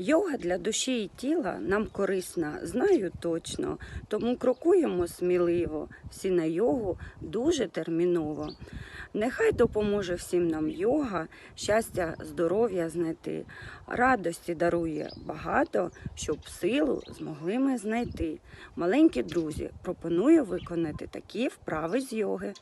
Йога для душі і тіла нам корисна, знаю точно, тому крокуємо сміливо, всі на йогу дуже терміново. Нехай допоможе всім нам йога, щастя, здоров'я знайти, радості дарує багато, щоб силу змогли ми знайти. Маленькі друзі, пропоную виконати такі вправи з йоги.